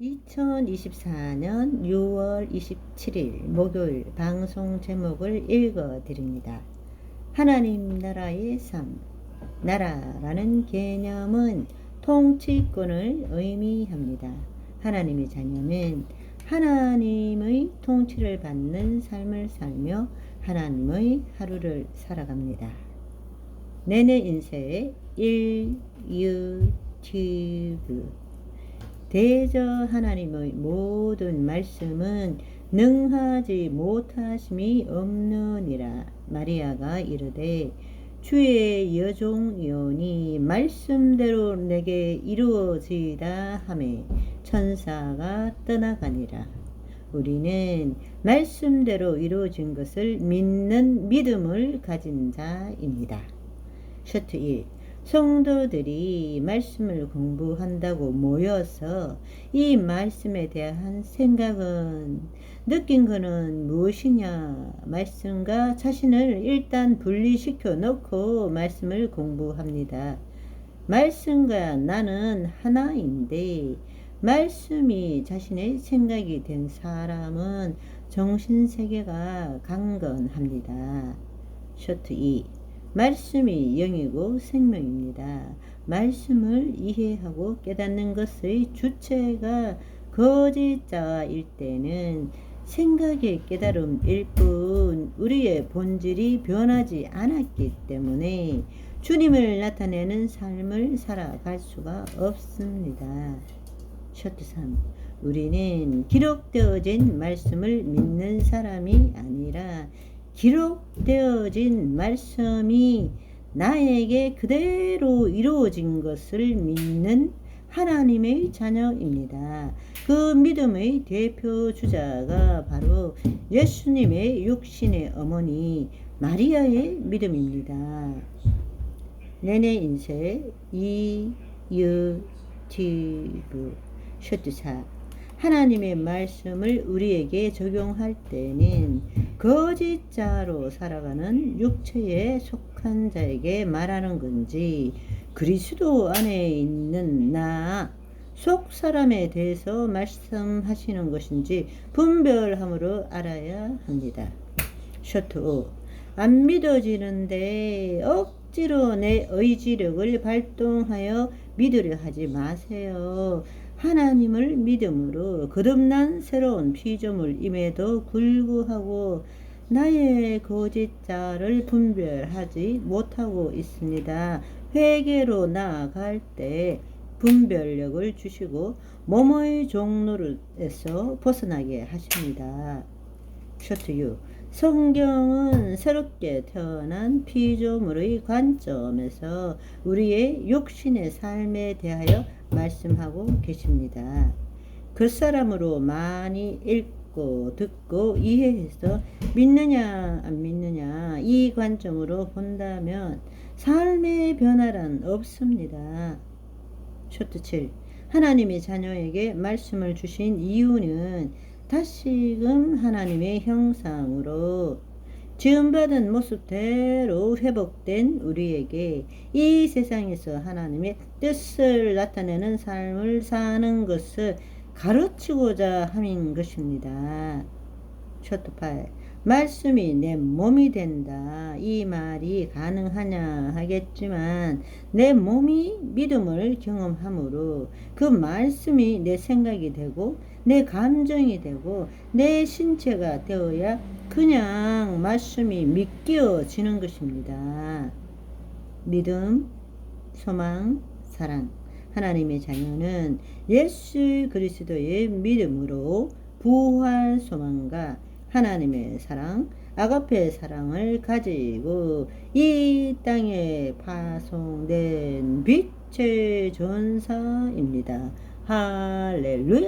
2024년 6월 27일 목요일 방송 제목을 읽어 드립니다. 하나님 나라의 삶. 나라라는 개념은 통치권을 의미합니다. 하나님의 자녀는 하나님의 통치를 받는 삶을 살며 하나님의 하루를 살아갑니다. 내내 인생의 1 유튜브 대저 하나님의 모든 말씀은 능하지 못하심이 없느니라. 마리아가 이르되 주의 여종이오니 말씀대로 내게 이루어지다 하매 천사가 떠나가니라. 우리는 말씀대로 이루어진 것을 믿는 믿음을 가진 자입니다. 셔트 1 성도들이 말씀을 공부한다고 모여서 이 말씀에 대한 생각은 느낀 거는 무엇이냐 말씀과 자신을 일단 분리시켜 놓고 말씀을 공부합니다. 말씀과 나는 하나인데 말씀이 자신의 생각이 된 사람은 정신세계가 강건합니다. 셔트 2 말씀이 영이고 생명입니다. 말씀을 이해하고 깨닫는 것의 주체가 거짓자일 때는 생각의 깨달음일 뿐 우리의 본질이 변하지 않았기 때문에 주님을 나타내는 삶을 살아갈 수가 없습니다. 셔트 3 우리는 기록되어진 말씀을 믿는 사람이 아니라 기록되어진 말씀이 나에게 그대로 이루어진 것을 믿는 하나님의 자녀입니다. 그 믿음의 대표 주자가 바로 예수님의 육신의 어머니 마리아의 믿음입니다. 내내 인생 이유티브 셔트사 하나님의 말씀을 우리에게 적용할 때는 거짓자로 살아가는 육체에 속한 자에게 말하는 건지 그리스도 안에 있는 나 속 사람에 대해서 말씀하시는 것인지 분별함으로 알아야 합니다. 셔트 5. 안 믿어지는데 억지로 내 의지력을 발동하여 믿으려 하지 마세요. 하나님을 믿음으로 거듭난 새로운 피조물임에도 불구하고 나의 거짓자를 분별하지 못하고 있습니다. 회개로 나아갈 때 분별력을 주시고 몸의 종로에서 벗어나게 하십니다. 셔트 6 성경은 새롭게 태어난 피조물의 관점에서 우리의 육신의 삶에 대하여 말씀하고 계십니다. 그 사람으로 많이 읽고 듣고 이해해서 믿느냐 안 믿느냐 이 관점으로 본다면 삶의 변화란 없습니다. 쇼트 7 하나님의 자녀에게 말씀을 주신 이유는 다시금 하나님의 형상으로 지음받은 모습대로 회복된 우리에게 이 세상에서 하나님의 뜻을 나타내는 삶을 사는 것을 가르치고자 함인 것입니다. 셔트 8 말씀이 내 몸이 된다. 이 말이 가능하냐 하겠지만 내 몸이 믿음을 경험함으로 그 말씀이 내 생각이 되고 내 감정이 되고 내 신체가 되어야 그냥 말씀이 믿겨지는 것입니다. 믿음, 소망, 사랑. 하나님의 자녀는 예수 그리스도의 믿음으로 부활 소망과 하나님의 사랑, 아가페 사랑을 가지고 이 땅에 파송된 빛의 전사입니다. 할렐루야!